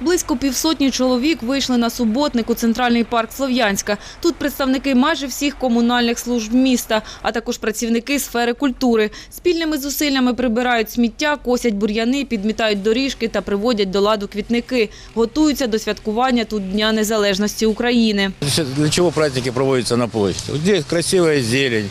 Близько півсотні чоловік вийшли на суботник у центральний парк Слов'янська. Тут представники майже всіх комунальних служб міста, а також працівники сфери культури. Спільними зусиллями прибирають сміття, косять бур'яни, підмітають доріжки та приводять до ладу квітники. Готуються до святкування тут Дня Незалежності України. Для чего праздники проводятся на площади? Вот здесь красивая зелень.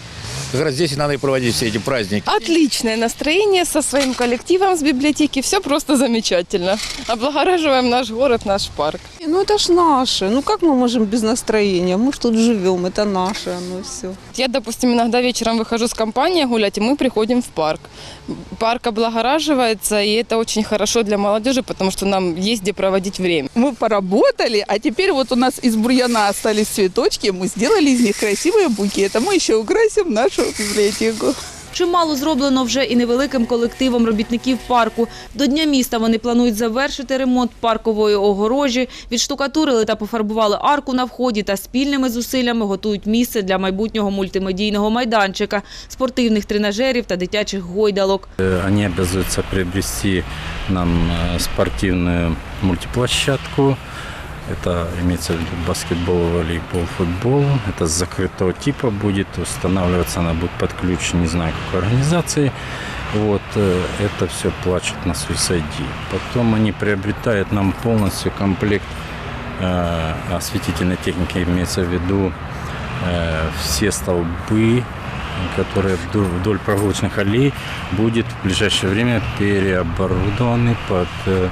Как раз здесь и надо и проводить все эти праздники. Отличное настроение со своим коллективом с библиотеки. Все просто замечательно. Облагораживаем наш город, наш парк. Ну это ж наше. Ну как мы можем без настроения? Мы ж тут живем, это наше, оно все. Я, допустим, иногда вечером выхожу с компанией гулять, и мы приходим в парк. Парк облагораживается, и это очень хорошо для молодежи, потому что нам есть где проводить время. Мы поработали, а теперь вот у нас из бурьяна остались цветочки, мы сделали из них красивые букеты. Мы еще украсим нашу библиотеку. Чимало зроблено вже і невеликим колективом робітників парку. До Дня міста вони планують завершити ремонт паркової огорожі, відштукатурили та пофарбували арку на вході та спільними зусиллями готують місце для майбутнього мультимедійного майданчика, спортивних тренажерів та дитячих гойдалок. Э, Они обязуются приобрести нам э, спортивную мультиплощадку. Это имеется в виду баскетбол, волейбол, футбол. Это закрытого типа будет. Устанавливаться она будет под ключ, не знаю какой организации. Вот, э, это все плачут на Suicide. Потом они приобретают нам полностью комплект э, осветительной техники, имеется в виду э, все столбы, которые вдоль, вдоль прогулочных аллей будет в ближайшее время переоборудованы под э,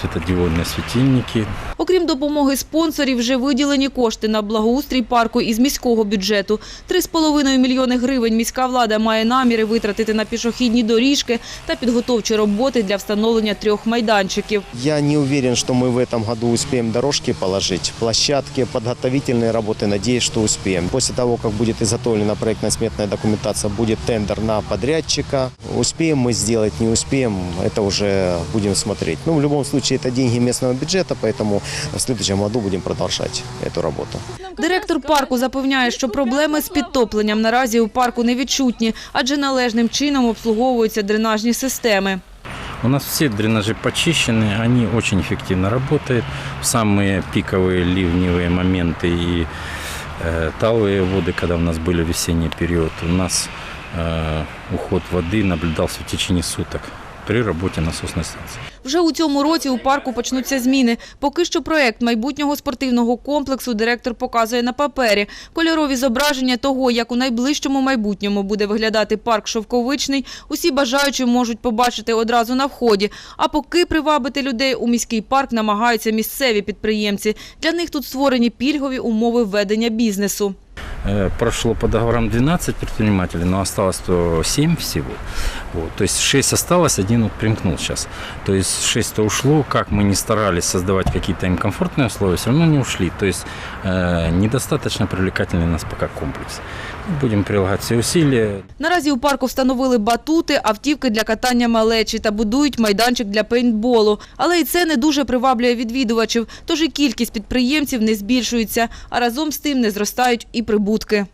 светодиодные светильники. Окрім допомоги спонсорів, вже виділені кошти на благоустрій парку із міського бюджету. 3,5 мільйони гривень міська влада має наміри витратити на пішохідні доріжки та підготовчі роботи для встановлення трьох майданчиків. Я не уверен, что мы в этом году успеем дорожки положить, площадки, подготовительные работы, надеюсь, что успеем. После того, как будет изготовлена проектно-сметная документация, будет тендер на подрядчика. Успеем мы сделать, не успеем, это уже будем смотреть. Ну, в любом случае, это деньги местного бюджета, поэтому в следующем году будем продолжать эту работу. Директор парку запевняє, що проблеми з підтопленням наразі у парку не відчутні, адже належним чином обслуговуються дренажні системи. У нас все дренажи почищены, они очень эффективно работают. В самые пиковые ливневые моменты и э, талые воды, когда у нас были весенний период, у нас э, уход воды наблюдался в течение суток при работе насосной станции. Вже у цьому році у парку почнуться зміни. Поки що проект майбутнього спортивного комплексу директор показує на папері. Кольорові зображення того, як у найближчому майбутньому буде виглядати парк Шовковичний, усі бажаючі можуть побачити одразу на вході. А поки привабити людей у міський парк намагаються місцеві підприємці. Для них тут створені пільгові умови ведення бізнесу. Э, Прошло по договорам 12 предпринимателей, но осталось то 7 всего. Вот. То есть 6 осталось, один вот примкнул сейчас. То есть 6 ушло, как мы не старались создавать какие-то им комфортные условия, все равно не ушли. То есть э, недостаточно привлекательный у нас пока комплекс. Будем прилагать все усилия. Наразі у парку встановили батути, автівки для катання малечі та будують майданчик для пейнтболу. Але і це не дуже приваблює відвідувачів, тож і кількість підприємців не збільшується, а разом з тим не зростають і прибутки.